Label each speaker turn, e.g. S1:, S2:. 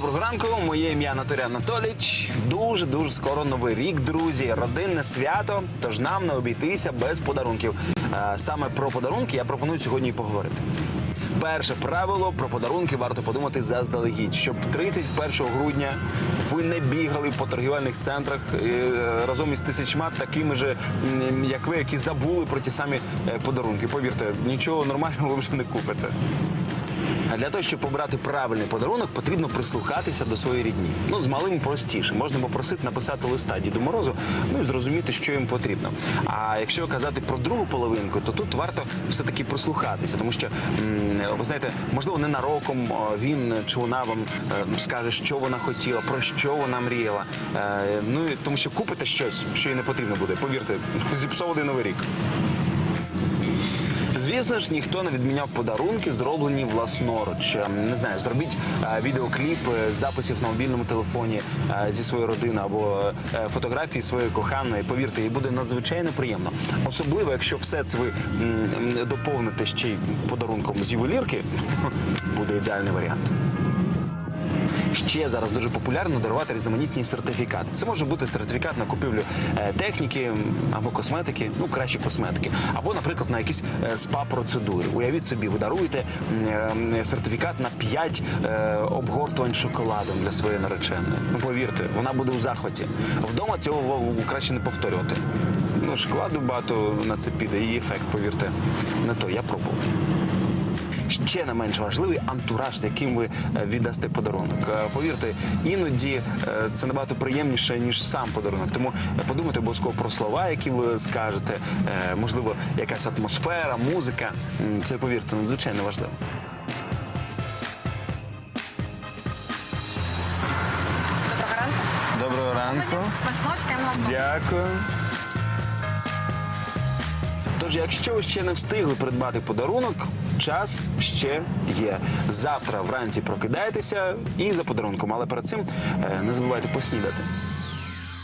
S1: Доброго ранку, моє ім'я Анатолій Анатолійович. Дуже дуже скоро новий рік, друзі. Родинне свято. Тож нам не обійтися без подарунків. Е, Саме про подарунки я пропоную сьогодні поговорити. Перше правило про подарунки варто подумати заздалегідь, щоб 31 грудня ви не бігали по торгівельних центрах е, разом із тисячма такими же, як ви, які забули про ті самі е, подарунки. Повірте, нічого нормального ви вже не купите. А для того, щоб обрати правильний подарунок, потрібно прислухатися до своєї рідні. Ну, з малим простіше. Можна попросити написати листа Діду Морозу, ну і зрозуміти, що їм потрібно. А якщо казати про другу половинку, то тут варто все-таки прислухатися, тому що ви знаєте, можливо, ненароком він чи вона вам е, скаже, що вона хотіла, про що вона мріяла. Е, Ну тому що купите щось, що їй не потрібно буде. Повірте, зіпсований новий рік. Звісно ж, ніхто не відміняв подарунки, зроблені власноруч. Е, Не знаю, зробіть е, відеокліп е, з записів на мобільному телефоні зі своєї родини або фотографії своєї коханої. Повірте, їй буде надзвичайно приємно. Особливо, якщо все це ви доповните ще й подарунком з ювелірки, буде ідеальний варіант. Ще зараз дуже популярно дарувати різноманітні сертифікати. Це може бути сертифікат на купівлю е, техніки або косметики, ну краще косметики, або, наприклад, на якісь е, спа-процедури. Уявіть собі, ви даруєте е, сертифікат на 5 е, обгортувань шоколадом для своєї нареченої. Ну повірте, вона буде у захваті. Вдома цього краще не повторювати. Ну, шоколаду багато на це піде, і ефект, повірте, не то я пробував ще не менш важливий антураж, з яким ви е, віддасте подарунок. Е, Повірте, іноді е, це набагато приємніше ніж сам подарунок. Тому подумайте обов'язково про слова, які ви скажете, можливо, якась атмосфера, музика. Це повірте, надзвичайно важливо.
S2: Доброго ранку.
S1: Доброго ранку.
S2: Смачного чекаємо вас.
S1: Дякую. Тож, якщо ви ще не встигли придбати подарунок, час ще є. Завтра вранці прокидайтеся і за подарунком. Але перед цим е, не забувайте поснідати.